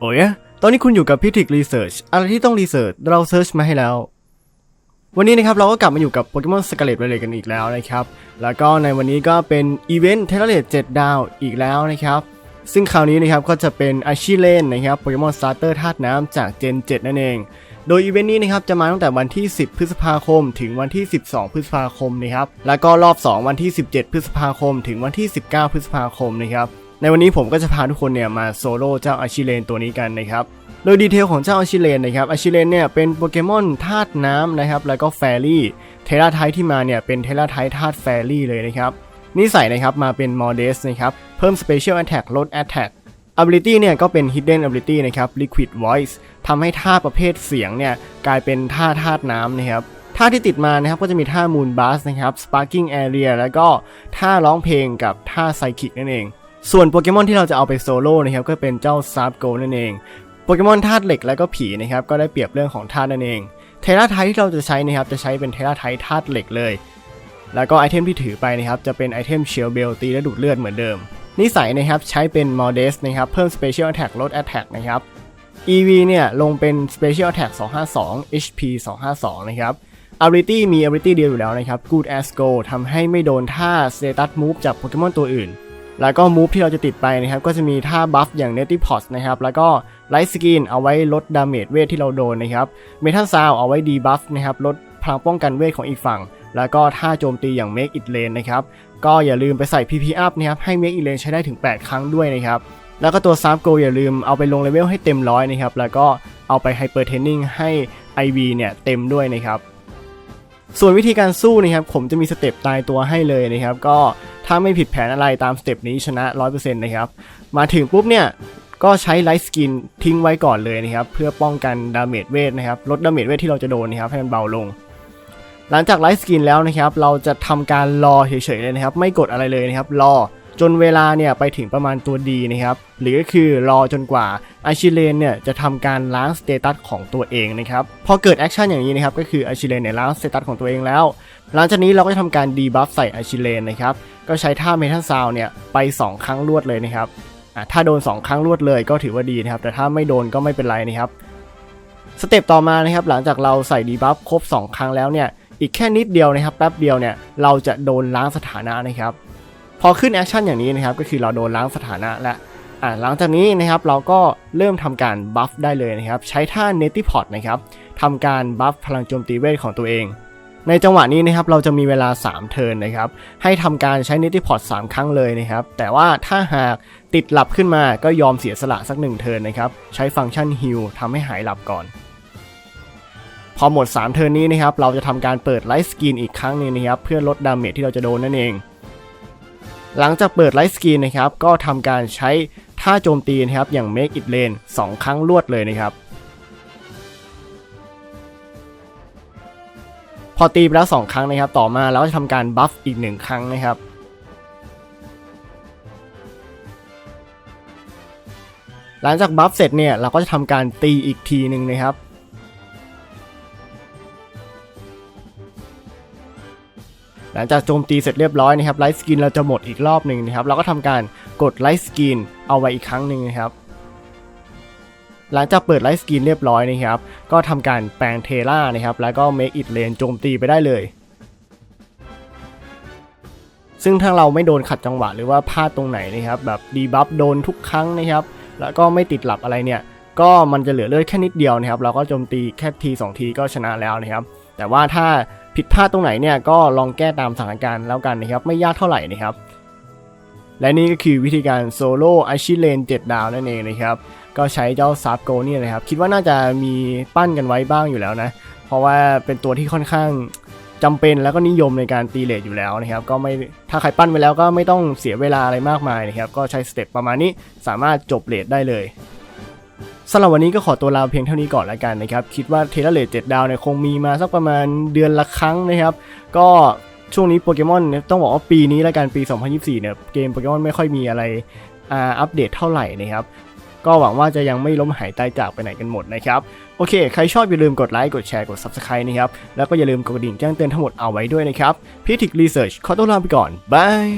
โอ้ยตอนนี้คุณอยู่กับพิทิกรีเสิร์ชอะไรที่ต้องรีเสิร์ชเราเซิร์ชมาให้แล้ว วันนี้นะครับเราก็กลับมาอยู่กับโปเกมอนสกาเลตไวเลยกันอีกแล้วนะครับ แล้วก็ในวันนี้ก็เป็นอีเวนต์เทเลเลต7ดาวอีกแล้วนะครับ ซึ่งคราวนี้นะครับก็จะเป็นอาชิเลนนะครับโปเกมอนสตาร์เตอร์ธาตุน้ำจากเจน 7 นั่นเอง โดยอีเวนต์นี้นะครับจะมาตั้งแต่วันที่ 10 พฤษภาคม ถึงวันที่ 12 พฤษภาคมนะครับ แล้วก็รอบ 2 วันที่ 17 พฤษภาคม ถึงวันที่ 19 พฤษภาคมนะครับ ในวันนี้ผมก็จะพาทุกคนเนี่ยมาโซโล่เจ้าอาชิเลนตัวนี้กันนะครับ โดยดีเทลของเจ้าอาชิเลนนะครับ อาชิเลนเนี่ยเป็นโปเกมอนธาตุน้ำนะครับ แล้วก็แฟรี่ เทราไทที่มาเนี่ยเป็นเทราไทธาตุแฟรี่เลยนะครับ นิสัยนะครับมาเป็นมอเดสนะครับ เพิ่ม Special Attack ลด Attack Ability เนี่ยก็เป็น Hidden Ability นะครับ Liquid Voice ทำให้ท่าประเภทเสียงเนี่ยกลายเป็นท่าธาตุน้ำนะครับท่าที่ติดมานะครับก็จะมีท่า Moon Blast นะครับ Sparking Area แล้วก็ท่าร้องเพลงกับท่า Psychic นั่นเอง ส่วนโปเกมอนที่เราจะเอาไปโซโล่นะครับก็เป็นเจ้าซาร์โกนั่นเอง โปเกมอนธาตุเหล็กและก็ผีนะครับก็ได้เปรียบเรื่องของธาตุนั่นเอง เทราไทที่เราจะใช้นะครับจะใช้เป็นเทราไทธาตุเหล็กเลย แล้วก็ไอเทมที่ถือไปนะครับจะเป็นไอเทมเชลเบลตีและดูดเลือดเหมือนเดิม นิสัยนะครับใช้เป็น Modest นะครับเพิ่ม Special Attack ลด Attack นะครับ EV เนี่ยลงเป็น Special Attack 252 HP 252 นะครับ Ability มี Ability เดียวอยู่แล้วนะครับ Good as Go ทำให้ไม่โดนท่า Status Move จากโปเกมอนตัวอื่น แล้วก็ Move ที่เราจะติดไปนะครับก็จะมีท่า Buff อย่าง Native Pot นะครับแล้วก็ Light Skin เอาไว้ลดดาเมจเวทที่เราโดนนะครับ Metal Sound เอาไว้ Debuff นะครับลดพลังป้องกันเวทของอีกฝั่ง แล้วก็ท่าโจมตีอย่าง Make It Rain นะครับก็อย่าลืมไปใส่ PP Up นะครับให้ Make It Rain ใช้ได้ถึง 8 ครั้งด้วยนะครับแล้วก็ตัว s a f Go อย่าลืมเอาไปลงเลเวลให้เต็มร้อยนะครับแล้วก็เอาไป Hyper Training ให้ IV เนี่ยเต็มด้วยนะครับส่วนวิธีการสู้นะครับผมจะมีสเต็ปตายตัวให้เลยนะครับก็ ถ้าไม่ผิดแผนอะไรตามสเต็ปนี้ชนะ 100%นะครับ มาถึงปุ๊บเนี่ยก็ใช้ไลท์สกินทิ้งไว้ก่อนเลยนะครับ เพื่อป้องกันดาเมจเวทนะครับลดดาเมจเวทที่เราจะโดนนะครับให้มันเบาลง หลังจากไลท์สกินแล้วนะครับ เราจะทำการรอเฉยๆเลยนะครับ ไม่กดอะไรเลยนะครับ รอจนเวลาเนี่ยไปถึงประมาณตัวดีนะครับ หรือก็คือรอจนกว่า อาชิเลนเนี่ยจะทำการล้างสเตตัสของตัวเองนะครับ พอเกิดแอคชั่นอย่างนี้นะครับ ก็คืออาชิเลนเนี่ยล้างสเตตัสของตัวเองแล้ว หลังจากนี้เราก็จะทำการดีบัฟใส่อาชิเลนนะครับ ก็ใช้ท่าเมทัลซาวเนี่ยไป 2 ครั้งรวดเลยนะครับถ้าโดน 2 ครั้งรวดเลยก็ถือว่าดีนะครับ แต่ถ้าไม่โดนก็ไม่เป็นไรนะครับ สเต็ปต่อมานะครับ หลังจากเราใส่ดีบัฟครบ 2 ครั้งแล้วเนี่ย อีกแค่นิดเดียวนะครับ แป๊บเดียวเนี่ย เราจะโดนล้างสถานะนะครับ พอขึ้นแอคชั่นอย่างนี้นะครับ ก็คือเราโดนล้างสถานะและ อ่าหลังจากนี้นะครับเราก็เริ่มทำการบัฟได้เลยนะครับใช้ท่า n e t i p o t นะครับทำการบัฟพลังโจมตีเวทของตัวเอง ในจังหวะนี้นะครับเราจะมีเวลา 3 เทิร์นนะครับให้ทำการใช้ n e t i p o t 3ครั้งเลยนะครับแต่ว่าถ้าหากติดหลับขึ้นมาก็ยอมเสียสละสักหนึ่งเทิร์นนะครับใช้ฟังก์ชัน heal ทำให้หายหลับก่อนพอหมด 3 เทิร์นนี้นะครับเราจะทำการเปิดไลท์สกรีนอีกครั้งหนึงนะครับเพื่อลดดาเมจที่เราจะโดนนั่นเอง หลังจากเปิดไลท์สกรีนนะครับก็ทำการใช้ ท่าโจมตีนะครับอย่าง Make It Rain 2 ครั้งรวดเลยนะครับ พอตีไปแล้ว 2 ครั้งนะครับ ต่อมาเราก็จะทำการบัฟอีก 1 ครั้งนะครับหลังจากบัฟเสร็จเนี่ยเราก็จะทำการตีอีกทีหนึ่งนะครับ หลังจากโจมตีเสร็จเรียบร้อยนะครับไลท์สกินเราจะหมดอีกรอบหนึ่งนะครับเราก็ทำการกดไลท์สกินเอาไว้อีกครั้งหนึ่งนะครับหลังจากเปิดไลท์สกินเรียบร้อยนะครับก็ทำการแปลงเทล่านะครับแล้วก็ Make It Rain โจมตีไปได้เลย ซึ่งถ้าเราไม่โดนขัดจังหวะหรือว่าพลาดตรงไหนนะครับแบบดีบัฟโดนทุกครั้งนะครับแล้วก็ไม่ติดหลับอะไรเนี่ยก็มันจะเหลือเลือดแค่นิดเดียวนะครับ เราก็โจมตีแค่ทีสองทีก็ชนะแล้วนะครับ แต่ว่าถ้า ผิดพลาดตรงไหนเนี่ยก็ลองแก้ตามสถานการณ์แล้วกันนะครับ ไม่ยากเท่าไหร่นะครับ และนี่ก็คือวิธีการโซโล่อาชิเลน7ดาวนั่นเองนะครับ ก็ใช้เจ้าซาร์โกเนี่ยนะครับ คิดว่าน่าจะมีปั้นกันไว้บ้างอยู่แล้วนะ เพราะว่าเป็นตัวที่ค่อนข้างจำเป็นแล้วก็นิยมในการตีเลทอยู่แล้วนะครับ ก็ไม่ถ้าใครปั้นไปแล้วก็ไม่ต้องเสียเวลาอะไรมากมายนะครับ ก็ใช้สเต็ปประมาณนี้สามารถจบเลทได้เลย สำหรับวันนี้ก็ขอตัวลาเพียงเท่านี้ก่อนแล้วกันนะครับ คิดว่าเทเลเลต7ดดาวเนี่ยคงมีมาสักประมาณเดือนละครั้งนะครับ ก็ช่วงนี้โปเกมอนเนี่ยต้องบอกว่าปีนี้แล้วกันปี 2024 เนี่ยเกมโปเกมอนไม่ค่อยมีอะไรอ,อัปเดตเท่าไหร่นะครับก็หวังว่าจะยังไม่ล้มหายตายจากไปไหนกันหมดนะครับ โอเค ใครชอบอย่าลืมกดไลค์กดแชร์กด Subscribe นะครับ แล้วก็อย่าลืมกดกระดิ่งแจ้งเตือนทั้งหมดเอาไว้ด้วยนะครับพิทิกรีเสิร์ชขอตัวลาไปก่อนบาย